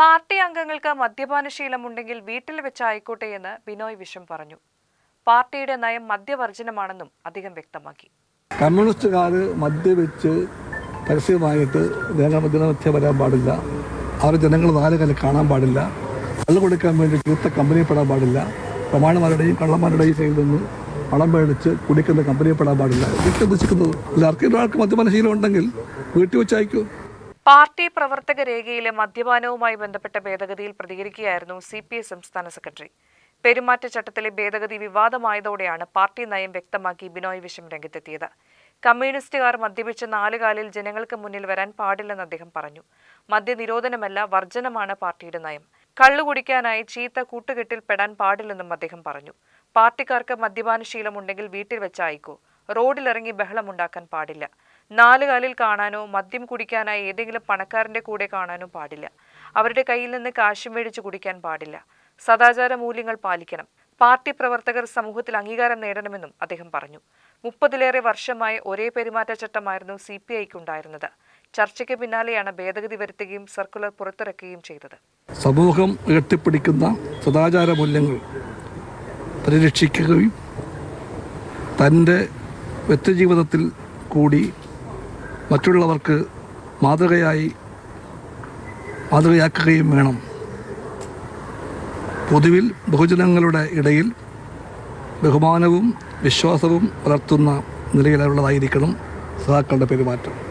Party അംഗങ്ങൾക്ക് മദ്യപാനശീലമുണ്ടെങ്കിൽ വീട്ടിൽ വെച്ചായിക്കോട്ടെ എന്ന് ബിനോയ് വിശ്വം പറഞ്ഞു. പാർട്ടിയുടെ നയം മദ്യവർജനമാണെന്നും അദ്ദേഹം വ്യക്തമാക്കി. കമ്മ്യൂണിസ്റ്റുകാർ മദ്യവെച്ച് പരസ്യമായിട്ട് ജനമധ്യ വരാൻ പാടില്ല. അവർ ജനങ്ങൾ നാല് കാലം കാണാൻ പാടില്ല. കള്ളു കൊടുക്കാൻ വേണ്ടി ചീത്ത കമ്പനിയെപ്പെടാൻ പെടാൻ പാടില്ല. പ്രമാണന്മാരുടെയും കള്ളന്മാരുടെയും സൈഡിൽ നിന്ന് പണം മേടിച്ച് കുടിക്കുന്ന കമ്പനിയെപ്പെടാൻ പെടാൻ പാടില്ല. വീട്ടിൽ ഉദ്ദേശിക്കുന്നത് എല്ലാവർക്കും ഒരാൾക്ക് മദ്യപാനശീലം ഉണ്ടെങ്കിൽ വീട്ടിൽ വെച്ച് അയക്കൂ പാർട്ടി പ്രവർത്തക രേഖയിലെ മദ്യപാനവുമായി ബന്ധപ്പെട്ട ഭേദഗതിയിൽ പ്രതികരിക്കുകയായിരുന്നു സി പി ഐ സംസ്ഥാന സെക്രട്ടറി. പെരുമാറ്റച്ചട്ടത്തിലെ ഭേദഗതി വിവാദമായതോടെയാണ് പാർട്ടി നയം വ്യക്തമാക്കി ബിനോയ് വിശ്വം രംഗത്തെത്തിയത്. കമ്മ്യൂണിസ്റ്റുകാർ മദ്യപിച്ച നാലുകാലിൽ ജനങ്ങൾക്ക് മുന്നിൽ വരാൻ പാടില്ലെന്ന് അദ്ദേഹം പറഞ്ഞു. മദ്യനിരോധനമല്ല വർജനമാണ് പാർട്ടിയുടെ നയം. കള്ളു കുടിക്കാനായി ചീത്ത കൂട്ടുകെട്ടിൽ പെടാൻ പാടില്ലെന്നും അദ്ദേഹം പറഞ്ഞു. പാർട്ടിക്കാർക്ക് മദ്യപാനശീലമുണ്ടെങ്കിൽ വീട്ടിൽ വെച്ചായിക്കോ. റോഡിലിറങ്ങി ബഹളമുണ്ടാക്കാൻ പാടില്ല. നാലുകാലിൽ കാണാനോ മദ്യം കുടിക്കാനായി ഏതെങ്കിലും പണക്കാരന്റെ കൂടെ കാണാനോ പാടില്ല. അവരുടെ കയ്യിൽ നിന്ന് കാശ് മേടിച്ച് കുടിക്കാൻ പാടില്ല. സദാചാര മൂല്യങ്ങൾ പാലിക്കണം. പാർട്ടി പ്രവർത്തകർ സമൂഹത്തിൽ അംഗീകാരം നേടണമെന്നും അദ്ദേഹം പറഞ്ഞു. മുപ്പതിലേറെ വർഷമായി ഒരേ പെരുമാറ്റച്ചട്ടമായിരുന്നു സി പി ഐക്ക് ഉണ്ടായിരുന്നത് ചർച്ചയ്ക്ക് പിന്നാലെയാണ് ഭേദഗതി വരുത്തുകയും സർക്കുലർ പുറത്തിറക്കുകയും ചെയ്തത്. സമൂഹം ഉയർത്തിപ്പിടിക്കുന്ന സദാചാര മൂല്യങ്ങൾ പരിരക്ഷിക്കുകയും തന്റെ വ്യക്തിജീവിതത്തിൽ കൂടി മറ്റുള്ളവർക്ക് മാതൃകയായി മാതൃകയാക്കുകയും വേണം. പൊതുവിൽ ബഹുജനങ്ങളുടെ ഇടയിൽ ബഹുമാനവും വിശ്വാസവും വളർത്തുന്ന നിലയിലുള്ളതായിരിക്കണം സഹാക്കളുടെ പെരുമാറ്റം.